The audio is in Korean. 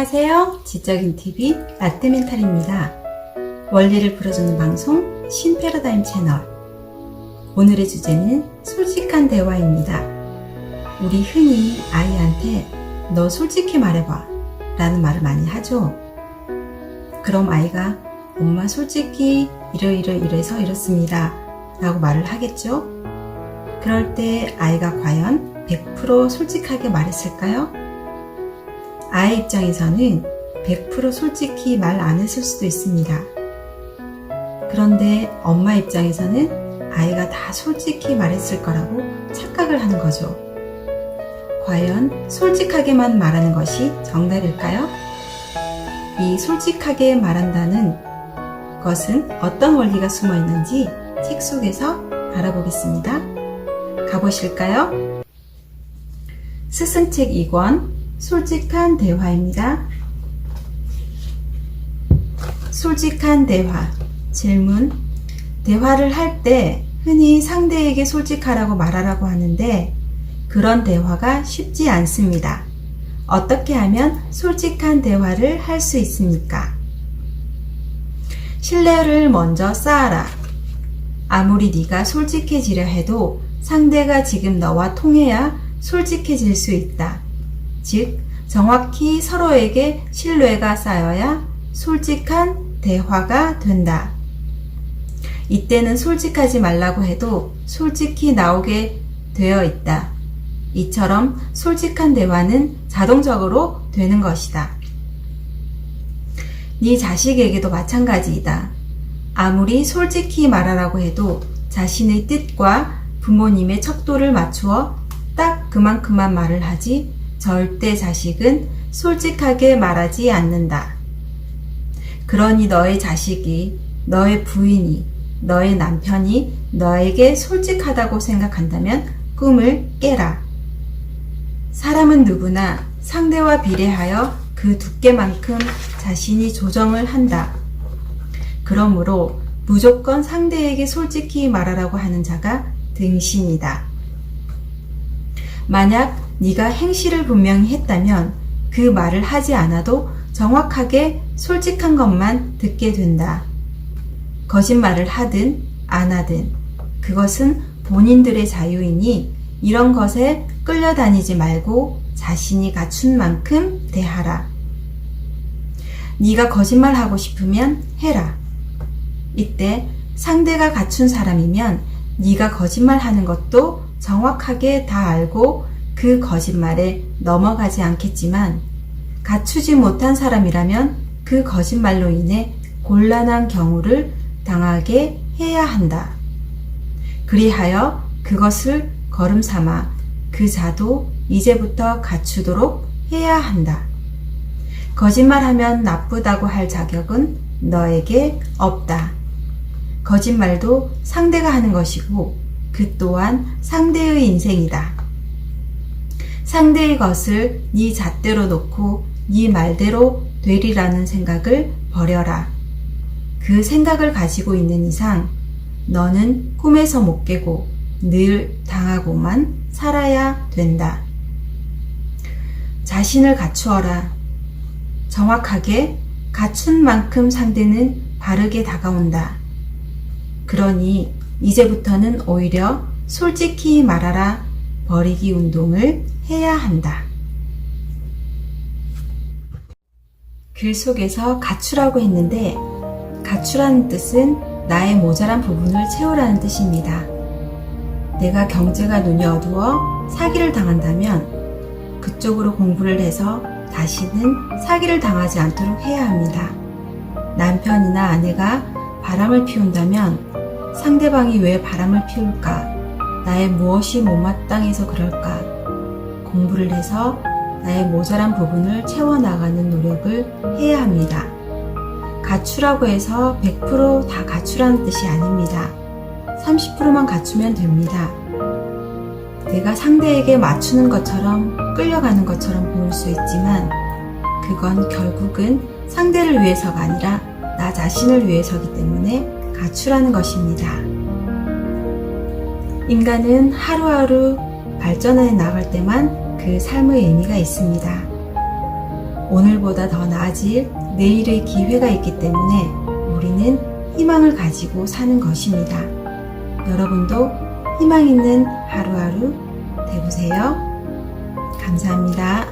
안녕하세요. 지적인 TV 라떼멘탈입니다. 원리를 풀어주는 방송 신패러다임 채널. 오늘의 주제는 솔직한 대화입니다. 우리 흔히 아이한테 너 솔직히 말해봐 라는 말을 많이 하죠. 그럼 아이가 엄마 솔직히 이러이러 이래서 이렇습니다 라고 말을 하겠죠. 그럴 때 아이가 과연 100% 솔직하게 말했을까요? 아이 입장에서는 100% 솔직히 말 안 했을 수도 있습니다. 그런데 엄마 입장에서는 아이가 다 솔직히 말했을 거라고 착각을 하는 거죠. 과연 솔직하게만 말하는 것이 정답일까요? 이 솔직하게 말한다는 것은 어떤 원리가 숨어 있는지 책 속에서 알아보겠습니다. 가보실까요? 스승책 2권 솔직한 대화입니다. 솔직한 대화. 질문. 대화를 할 때 흔히 상대에게 솔직하라고 말하라고 하는데 그런 대화가 쉽지 않습니다. 어떻게 하면 솔직한 대화를 할 수 있습니까? 신뢰를 먼저 쌓아라. 아무리 네가 솔직해지려 해도 상대가 지금 너와 통해야 솔직해질 수 있다. 즉, 정확히 서로에게 신뢰가 쌓여야 솔직한 대화가 된다. 이때는 솔직하지 말라고 해도 솔직히 나오게 되어 있다. 이처럼 솔직한 대화는 자동적으로 되는 것이다. 네 자식에게도 마찬가지이다. 아무리 솔직히 말하라고 해도 자신의 뜻과 부모님의 척도를 맞추어 딱 그만큼만 말을 하지 절대 자식은 솔직하게 말하지 않는다. 그러니 너의 자식이, 너의 부인이, 너의 남편이 너에게 솔직하다고 생각한다면 꿈을 깨라. 사람은 누구나 상대와 비례하여 그 두께만큼 자신이 조정을 한다. 그러므로 무조건 상대에게 솔직히 말하라고 하는 자가 등신이다. 만약 네가 행실을 분명히 했다면 그 말을 하지 않아도 정확하게 솔직한 것만 듣게 된다. 거짓말을 하든 안 하든 그것은 본인들의 자유이니 이런 것에 끌려다니지 말고 자신이 갖춘 만큼 대하라. 네가 거짓말하고 싶으면 해라. 이때 상대가 갖춘 사람이면 네가 거짓말하는 것도 정확하게 다 알고 그 거짓말에 넘어가지 않겠지만 갖추지 못한 사람이라면 그 거짓말로 인해 곤란한 경우를 당하게 해야 한다. 그리하여 그것을 걸음 삼아 그 자도 이제부터 갖추도록 해야 한다. 거짓말하면 나쁘다고 할 자격은 너에게 없다. 거짓말도 상대가 하는 것이고 그 또한 상대의 인생이다. 상대의 것을 네 잣대로 놓고 네 말대로 되리라는 생각을 버려라. 그 생각을 가지고 있는 이상 너는 꿈에서 못 깨고 늘 당하고만 살아야 된다. 자신을 갖추어라. 정확하게 갖춘 만큼 상대는 바르게 다가온다. 그러니 이제부터는 오히려 솔직히 말하라 버리기 운동을 해야 한다. 글 속에서 갖추라고 했는데 갖추라는 뜻은 나의 모자란 부분을 채우라는 뜻입니다. 내가 경제가 눈이 어두워 사기를 당한다면 그쪽으로 공부를 해서 다시는 사기를 당하지 않도록 해야 합니다. 남편이나 아내가 바람을 피운다면 상대방이 왜 바람을 피울까? 나의 무엇이 못마땅해서 그럴까? 공부를 해서 나의 모자란 부분을 채워나가는 노력을 해야 합니다. 갖추라고 해서 100%다 갖추라는 뜻이 아닙니다. 30%만 갖추면 됩니다. 내가 상대에게 맞추는 것처럼 끌려가는 것처럼 보일 수 있지만 그건 결국은 상대를 위해서가 아니라 나 자신을 위해서기 때문에 갖추라는 것입니다. 인간은 하루하루 발전해 나갈 때만 그 삶의 의미가 있습니다. 오늘보다 더 나아질 내일의 기회가 있기 때문에 우리는 희망을 가지고 사는 것입니다. 여러분도 희망 있는 하루하루 되보세요. 감사합니다.